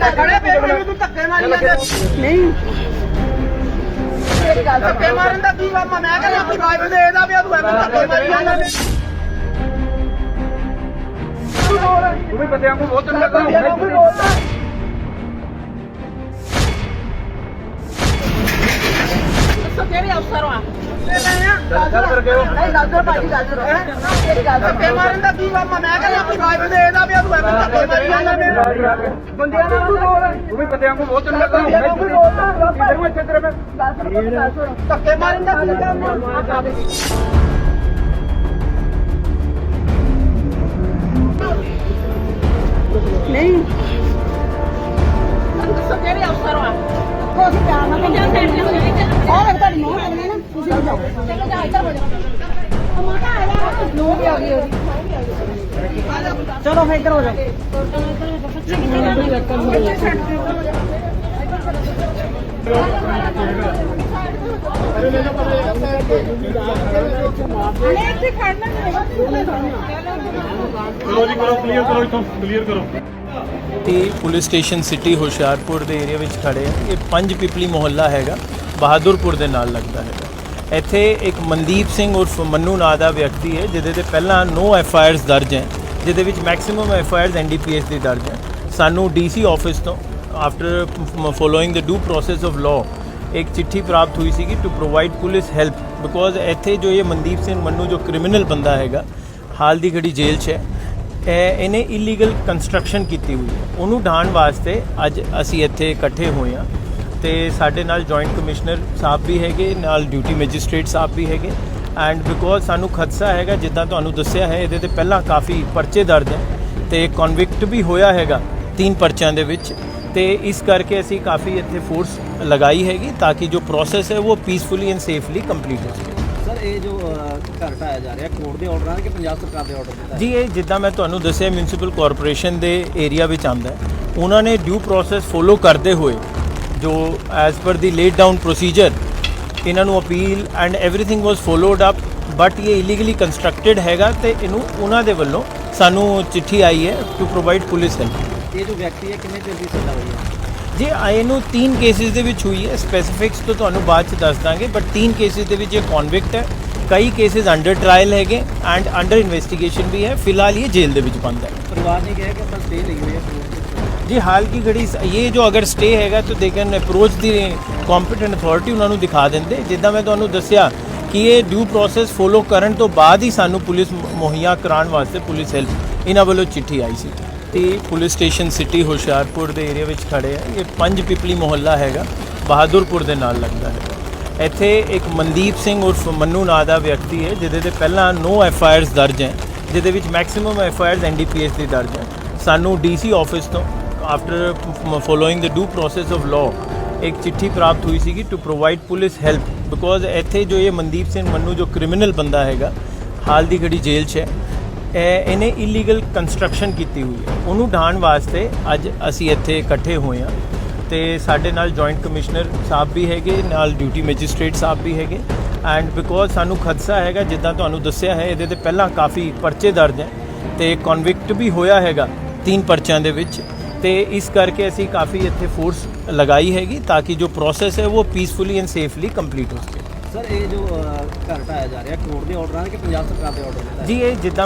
ਖੜੇ ਪਏ ਮੈਨੂੰ ਤੂੰ ਧੱਕੇ ਮਾਰੀ ਜਾਂਦਾ। ਨਹੀਂ। ਧੱਕੇ ਮਾਰਨ ਦਾ ਕੀ ਕੰਮ ਆ? ਮੈਂ ਕਹਿੰਦਾ ਆਪਣੀ ਵਾਈਫ ਦੇ ਇਹਦਾ ਵੀ ਤੂੰ ਐਵੇਂ ਧੱਕੇ ਮਾਰੀ ਜਾਂਦਾ। ਤੂੰ ਵੀ ਬੰਦਿਆਂ ਨੂੰ ਬਹੁਤ ਚੰਗਾ ਬੰਦਿਆਂ ਕਰ ਗਏ ਨਹੀਂ ਦੱਸ ਦਿਓ ਭਾਜੀ ਦਿਓ। ਮੇਰੀ ਗੱਲ ਧੱਕੇ ਮਾਰਨ ਦਾ ਕੀ ਕੰਮ? ਮੈਂ ਕਹਿੰਦਾ ਆਪਣੀ ਵਾਈਫ ਦੇ ਇਹਦਾ ਵੀ ਤੂੰ ਐਵੇਂ ਧੱਕੇ ਮਾਰੀ ਜਾਂਦਾ ਬੰਦਿਆਂ ਨੂੰ ਵੀ ਬੋਲ ਤੂੰ ਵੀ ਬੰਦਿਆਂ ਨੂੰ ਬਹੁਤ ਚੰਗਾ ਬੰਦਿਆਂ ਨੂੰ ਵੀ ਬੋਲਦਾ ਤੈਨੂੰ ਇੱਥੇ ਤੇਰੇ ਮੈਂ ਧੱਕੇ ਮਾਰਨ ਦਾ ਕੀ ਕੰਮ ਆ? ਨਹੀਂ। ਦੱਸੋ ਕਿਹੜੇ ਅਫਸਰ ਆ ਕੋਈ ਪਿਆਰ ਨਾਲ ਕਿਹਨਾਂ ਸਾਈਡ ਤੇ ਹੋ ਜਾਏ ਔਰ ਤੁਹਾਡੀ ਨੋਟ ਲੱਗਣੀ ਨਾ। ਤੁਸੀਂ ਜਾਓ ਚਲੋ ਜਾ ਇੱਧਰ ਹੋ ਜਾਓ ਮਾਤਾ ਆ ਜਾ ਨੋ ਵੀ ਆ ਗਈ ਉਹਦੀ ਚਲੋ ਫਿਰ ਇੱਧਰ ਹੋ ਜਾਓ। ਇੱਥੇ ਖੜਨਾ ਨਹੀਂ ਕਰੋ ਜੀ ਕਰੋ ਕਲੀਅਰ ਕਰੋ ਇਥੋਂ ਕਲੀਅਰ ਕਰੋ ਇਹ ਪੁਲਿਸ ਸਟੇਸ਼ਨ ਸਿਟੀ ਹੁਸ਼ਿਆਰਪੁਰ ਦੇ ਏਰੀਆ ਵਿੱਚ ਖੜੇ ਆ। ਇਹ ਪੰਜ ਪਿਪਲੀ ਮੁਹੱਲਾ ਹੈਗਾ, ਬਹਾਦਰਪੁਰ ਦੇ ਨਾਲ ਲੱਗਦਾ ਹੈਗਾ। ਇੱਥੇ ਇੱਕ ਮਨਦੀਪ ਸਿੰਘ ਉਰਫ ਮੰਨੂ ਨਾਂ ਦਾ ਵਿਅਕਤੀ ਹੈ, ਜਿਹਦੇ ਤੇ ਪਹਿਲਾਂ ਨੋ ਐਫ ਆਈ ਆਰਸ ਦਰਜ ਹੈ, ਜਿਹਦੇ ਵਿੱਚ maximum F I Rs N D P S ਦੀ ਦਰਜ ਹੈ। ਸਾਨੂੰ ਡੀ ਸੀ ਆਫਿਸ ਤੋਂ after following the due process of law ਇੱਕ ਚਿੱਠੀ ਪ੍ਰਾਪਤ ਹੋਈ ਸੀਗੀ to provide police help because ਇੱਥੇ ਜੋ ਇਹ ਮਨਦੀਪ ਸਿੰਘ ਮੰਨੂ ਜੋ ਕ੍ਰਿਮੀਨਲ ਬੰਦਾ ਹੈਗਾ, ਹਾਲ ਦੀ ਘੜੀ ਜੇਲ੍ਹ 'ਚ ਹੈ ਇਹਨੇ ਇਲੀਗਲ ਕੰਸਟਰਕਸ਼ਨ ਕੀਤੀ ਹੋਈ ਹੈ। ਉਹਨੂੰ ਢਾਣ ਵਾਸਤੇ ਅੱਜ ਅਸੀਂ ਇੱਥੇ ਇਕੱਠੇ ਹੋਏ ਹਾਂ। ਤੇ ਸਾਡੇ ਨਾਲ ਜੁਆਇੰਟ ਕਮਿਸ਼ਨਰ ਸਾਹਿਬ ਵੀ ਹੈਗੇ ਨਾਲ ਡਿਊਟੀ ਮੈਜਿਸਟ੍ਰੇਟ ਸਾਹਿਬ ਵੀ ਹੈਗੇ। ਐਂਡ ਬਿਕੋਜ਼ ਸਾਨੂੰ ਖਦਸ਼ਾ ਹੈਗਾ ਜਿੱਦਾਂ ਤੁਹਾਨੂੰ ਦੱਸਿਆ ਹੈ ਇਹਦੇ ਤੇ ਪਹਿਲਾਂ ਕਾਫੀ ਪਰਚੇ ਦਰਜ ਹੈ ਤੇ ਕਨਵਿਕਟ ਵੀ ਹੋਇਆ ਹੈਗਾ ਤਿੰਨ ਪਰਚਿਆਂ ਦੇ ਵਿੱਚ। ਤੇ ਇਸ ਕਰਕੇ ਅਸੀਂ ਕਾਫੀ ਇੱਥੇ ਫੋਰਸ ਲਗਾਈ ਹੈਗੀ ਤਾਂ ਕਿ ਜੋ ਪ੍ਰੋਸੈਸ ਹੈ ਉਹ ਪੀਸਫੁਲੀ ਐਂਡ ਸੇਫਲੀ ਕੰਪਲੀਟ ਹੋ ਸਕੇ। ਸਰ ਇਹ ਜੋ ਘਰ ਢਾਇਆ ਜਾ ਰਿਹਾ ਕੋਰਟ ਦੇ ਆਰਡਰ ਕਿ ਪੰਜਾਬ ਸਰਕਾਰ ਦੇ ਆਰਡਰ ਜੀ ਇਹ ਜਿੱਦਾਂ ਮੈਂ ਤੁਹਾਨੂੰ ਦੱਸਿਆ ਮਿਊਨਿਸਪਲ ਕਾਰਪੋਰੇਸ਼ਨ ਦੇ ਏਰੀਆ ਵਿੱਚ ਆਉਂਦਾ ਹੈ। ਉਹਨਾਂ ਨੇ ਡਿਊ ਪ੍ਰੋਸੈਸ ਫੋਲੋ ਕਰਦੇ ਹੋਏ ਜੋ ਐਜ਼ ਪਰ ਦੀ ਲੇਡ ਡਾਊਨ ਪ੍ਰੋਸੀਜਰ ਇਹਨਾਂ ਨੂੰ appeal and everything was followed up but ਇਹ ਇਲੀਗਲੀ ਕੰਸਟਰਕਟਡ ਹੈਗਾ ਤੇ ਇਹਨੂੰ ਉਹਨਾਂ ਦੇ ਵੱਲੋਂ ਸਾਨੂੰ ਚਿੱਠੀ ਆਈ ਹੈ ਟੂ ਪ੍ਰੋਵਾਈਡ ਪੁਲਿਸ ਹੈਲਪ ਇਹ ਜੋ ਵਿਅਕਤੀ ਹੈ ਕਿੰਨੇ ਚਿਰ ਦੀ ਸਜ਼ਾ ਹੋਈ ਹੈ ਜੀ ਆਏ ਨੂੰ ਤਿੰਨ ਕੇਸਿਸ ਦੇ ਵਿੱਚ ਹੋਈ ਹੈ ਸਪੈਸੀਫਿਕਸ ਤੋਂ ਤੁਹਾਨੂੰ ਬਾਅਦ ਚ ਦੱਸ ਦਾਂਗੇ ਬਟ ਤਿੰਨ ਕੇਸਿਸ ਦੇ ਵਿੱਚ ਇਹ ਕਨਵਿਕਟ ਹੈ ਕਈ ਕੇਸਿਸ ਅੰਡਰ ਟ੍ਰਾਇਲ ਹੈਗੇ ਐਂਡ ਅੰਡਰ ਇਨਵੈਸਟੀਗੇਸ਼ਨ ਵੀ ਹੈ ਫਿਲਹਾਲ ਇਹ ਜੇਲ੍ਹ ਦੇ ਵਿੱਚ ਬੰਦ ਹੈ ਪਰਿਵਾਰ ਨੇ ਕਿਹਾ ਕਿ ਆਪਾਂ ਸਟੇ ਲਈ ਹੋਈ ਹੈ ਜੇ, ਹਾਲ ਕੀ ਘੜੀ ਇਹ ਜੋ ਅਗਰ ਸਟੇ ਹੈਗਾ, ਤਾਂ they can approach the competent authority ਉਹਨਾਂ ਨੂੰ ਦਿਖਾ ਦਿੰਦੇ। ਜਿੱਦਾਂ ਮੈਂ ਤੁਹਾਨੂੰ ਦੱਸਿਆ ਕਿ ਇਹ ਡਿਊ ਪ੍ਰੋਸੈਸ ਫੋਲੋ ਕਰਨ ਤੋਂ ਬਾਅਦ ਹੀ ਸਾਨੂੰ ਪੁਲਿਸ ਮੁਹੱਈਆ ਕਰਾਉਣ ਵਾਸਤੇ ਪੁਲਿਸ ਹੈਲਪ ਇਹਨਾਂ ਵੱਲੋਂ ਚਿੱਠੀ ਆਈ ਸੀ। ਤੇ ਪੁਲਿਸ ਸਟੇਸ਼ਨ ਸਿਟੀ ਹੁਸ਼ਿਆਰਪੁਰ ਦੇ ਏਰੀਆ ਵਿੱਚ ਖੜੇ ਆ। ਇਹ ਪੰਜ ਪਿਪਲੀ ਮੁਹੱਲਾ ਹੈਗਾ, ਬਹਾਦਰਪੁਰ ਦੇ ਨਾਲ ਲੱਗਦਾ ਹੈ। ਇੱਥੇ ਇੱਕ ਮਨਦੀਪ ਸਿੰਘ ਉਰਫ ਮੰਨੂ ਨਾਂ ਦਾ ਵਿਅਕਤੀ ਹੈ, ਜਿਹਦੇ ਤੇ ਪਹਿਲਾਂ 9 ਐਫ ਆਈ ਆਰਸ ਦਰਜ ਹੈ, ਜਿਹਦੇ ਵਿੱਚ maximum F I Rs NDPS ਦੀ ਦਰਜ ਹੈ। ਸਾਨੂੰ ਡੀਸੀ ਆਫਿਸ ਤੋਂ after following the due process of law ਇੱਕ ਚਿੱਠੀ ਪ੍ਰਾਪਤ ਹੋਈ ਸੀਗੀ to provide police help because ਇੱਥੇ ਜੋ ਇਹ ਮਨਦੀਪ ਸਿੰਘ ਮੰਨੂ ਜੋ ਕ੍ਰਿਮੀਨਲ ਬੰਦਾ ਹੈਗਾ ਹਾਲ ਦੀ ਘੜੀ ਜੇਲ੍ਹ 'ਚ ਹੈ ਇਹ ਇਹਨੇ ਇਲੀਗਲ ਕੰਸਟਰਕਸ਼ਨ ਕੀਤੀ ਹੋਈ ਹੈ ਉਹਨੂੰ ਢਾਣ ਵਾਸਤੇ ਅੱਜ ਅਸੀਂ ਇੱਥੇ ਇਕੱਠੇ ਹੋਏ ਹਾਂ ਤੇ ਸਾਡੇ ਨਾਲ ਜੁਆਇੰਟ ਕਮਿਸ਼ਨਰ ਸਾਹਿਬ ਵੀ ਹੈਗੇ ਨਾਲ ਡਿਊਟੀ ਮੈਜਿਸਟ੍ਰੇਟ ਸਾਹਿਬ ਵੀ ਹੈਗੇ ਐਂਡ ਬਿਕੋਜ਼ ਸਾਨੂੰ ਖਦਸ਼ਾ ਹੈਗਾ ਜਿੱਦਾਂ ਤੁਹਾਨੂੰ ਦੱਸਿਆ ਹੈ ਇਹਦੇ ਤੇ ਪਹਿਲਾਂ ਕਾਫੀ ਪਰਚੇ ਦਰਜ ਹੈ ਤੇ ਕਨਵਿਕਟ ਵੀ ਹੋਇਆ ਹੈਗਾ ਤਿੰਨ ਪਰਚਿਆਂ ਦੇ ਵਿੱਚ ਤੇ ਇਸ ਕਰਕੇ ਅਸੀਂ ਕਾਫੀ ਇੱਥੇ ਫੋਰਸ ਲਗਾਈ ਹੈਗੀ ਤਾਂ ਕਿ ਜੋ ਪ੍ਰੋਸੈਸ ਹੈ ਉਹ ਪੀਸਫੁਲੀ ਐਂਡ ਸੇਫਲੀ ਕੰਪਲੀਟ ਹੋ ਸਕੇ। ਸਰ ਇਹ ਜੋ ਘਰ ਢਾਇਆ ਜਾ ਰਿਹਾ ਕੋਰਟ ਦੇ ਆਰਡਰ ਕਿ ਪੰਜਾਬ ਸਰਕਾਰ ਦੇ ਆਰਡਰ ਜੀ ਇਹ ਜਿੱਦਾਂ